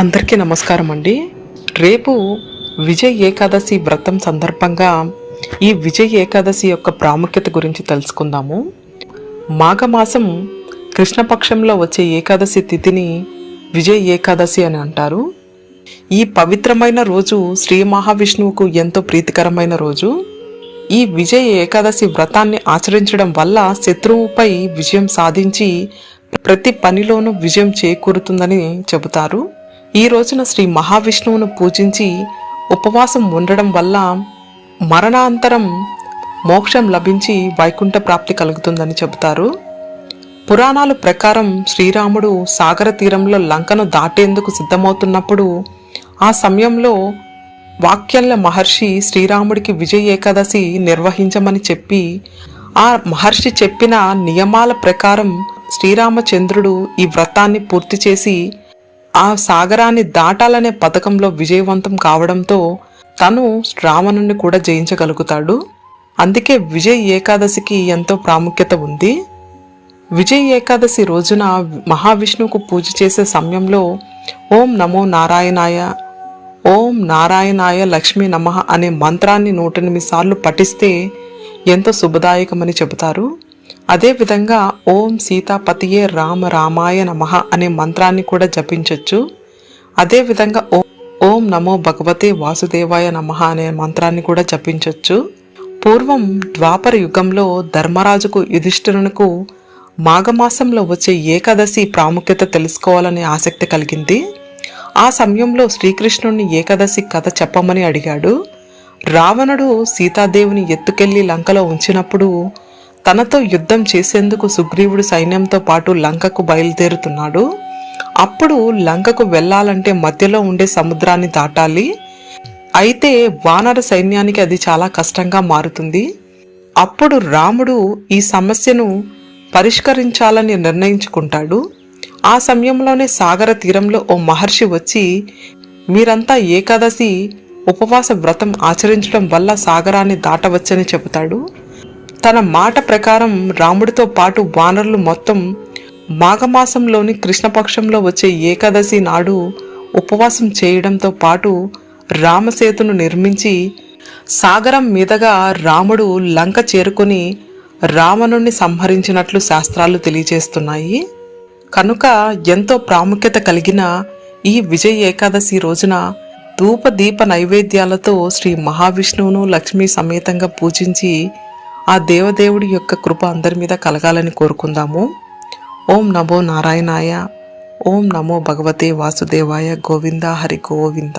అందరికీ నమస్కారం అండి. రేపు విజయ్ ఏకాదశి వ్రతం సందర్భంగా ఈ విజయ్ ఏకాదశి యొక్క ప్రాముఖ్యత గురించి తెలుసుకుందాము. మాఘమాసం కృష్ణపక్షంలో వచ్చే ఏకాదశి తిథిని విజయ్ ఏకాదశి అని అంటారు. ఈ పవిత్రమైన రోజు శ్రీ మహావిష్ణువుకు ఎంతో ప్రీతికరమైన రోజు. ఈ విజయ ఏకాదశి వ్రతాన్ని ఆచరించడం వల్ల శత్రువుపై విజయం సాధించి ప్రతి పనిలోనూ విజయం చేకూరుతుందని చెబుతారు. ఈ రోజున శ్రీ మహావిష్ణువును పూజించి ఉపవాసం ఉండడం వల్ల మరణాంతరం మోక్షం లభించి వైకుంఠ ప్రాప్తి కలుగుతుందని చెబుతారు. పురాణాల ప్రకారం శ్రీరాముడు సాగర తీరంలో లంకను దాటేందుకు సిద్ధమవుతున్నప్పుడు ఆ సమయంలో వాక్యల్ల మహర్షి శ్రీరాముడికి విజయ ఏకాదశి నిర్వహించమని చెప్పి ఆ మహర్షి చెప్పిన నియమాల ప్రకారం శ్రీరామచంద్రుడు ఈ వ్రతాన్ని పూర్తి చేసి ఆ సాగరాన్ని దాటాలనే పథకంలో విజయవంతం కావడంతో తను రావణుణ్ణి కూడా జయించగలుగుతాడు. అందుకే విజయ్ ఏకాదశికి ఎంతో ప్రాముఖ్యత ఉంది. విజయ్ ఏకాదశి రోజున మహావిష్ణువుకు పూజ చేసే సమయంలో ఓం నమో నారాయణాయ ఓం నారాయణాయ లక్ష్మీ నమః అనే మంత్రాన్ని నూట ఎనిమిది సార్లు పఠిస్తే ఎంతో శుభదాయకమని చెబుతారు. అదేవిధంగా ఓం సీతాపతియే రామ రామాయ నమ అనే మంత్రాన్ని కూడా జపించవచ్చు అదేవిధంగా ఓం ఓం నమో భగవతే వాసుదేవాయ నమః అనే మంత్రాన్ని కూడా జపించవచ్చు పూర్వం ద్వాపర యుగంలో ధర్మరాజుకు యుధిష్ఠిరునకు మాఘమాసంలో వచ్చే ఏకాదశి ప్రాముఖ్యత తెలుసుకోవాలనే ఆసక్తి కలిగింది. ఆ సమయంలో శ్రీకృష్ణుడిని ఏకాదశి కథ చెప్పమని అడిగాడు. రావణుడు సీతాదేవిని ఎత్తుకెళ్ళి లంకలో ఉంచినప్పుడు తనతో యుద్ధం చేసేందుకు సుగ్రీవుడు సైన్యంతో పాటు లంకకు బయలుదేరుతున్నాడు. అప్పుడు లంకకు వెళ్ళాలంటే మధ్యలో ఉండే సముద్రాన్ని దాటాలి. అయితే వానర సైన్యానికి అది చాలా కష్టంగా మారుతుంది. అప్పుడు రాముడు ఈ సమస్యను పరిష్కరించాలని నిర్ణయించుకుంటాడు. ఆ సమయంలోనే సాగర తీరంలో ఓ మహర్షి వచ్చి మీరంతా ఏకాదశి ఉపవాస వ్రతం ఆచరించడం వల్ల సాగరాన్ని దాటవచ్చని చెబుతాడు. తన మాట ప్రకారం రాముడితో పాటు వానరులు మొత్తం మాఘమాసంలోని కృష్ణపక్షంలో వచ్చే ఏకాదశి నాడు ఉపవాసం చేయడంతో పాటు రామసేతును నిర్మించి సాగరం మీదుగా రాముడు లంక చేరుకొని రావణుణ్ణి సంహరించినట్లు శాస్త్రాలు తెలియజేస్తున్నాయి. కనుక ఎంతో ప్రాముఖ్యత కలిగిన ఈ విజయ ఏకాదశి రోజున ధూపదీప నైవేద్యాలతో శ్రీ మహావిష్ణువును లక్ష్మీ సమేతంగా పూజించి ఆ దేవదేవుడి యొక్క కృప అందరి మీద కలగాలని కోరుకుందాము. ఓం నమో నారాయణాయ ఓం నమో భగవతే వాసుదేవాయ గోవింద హరి గోవింద.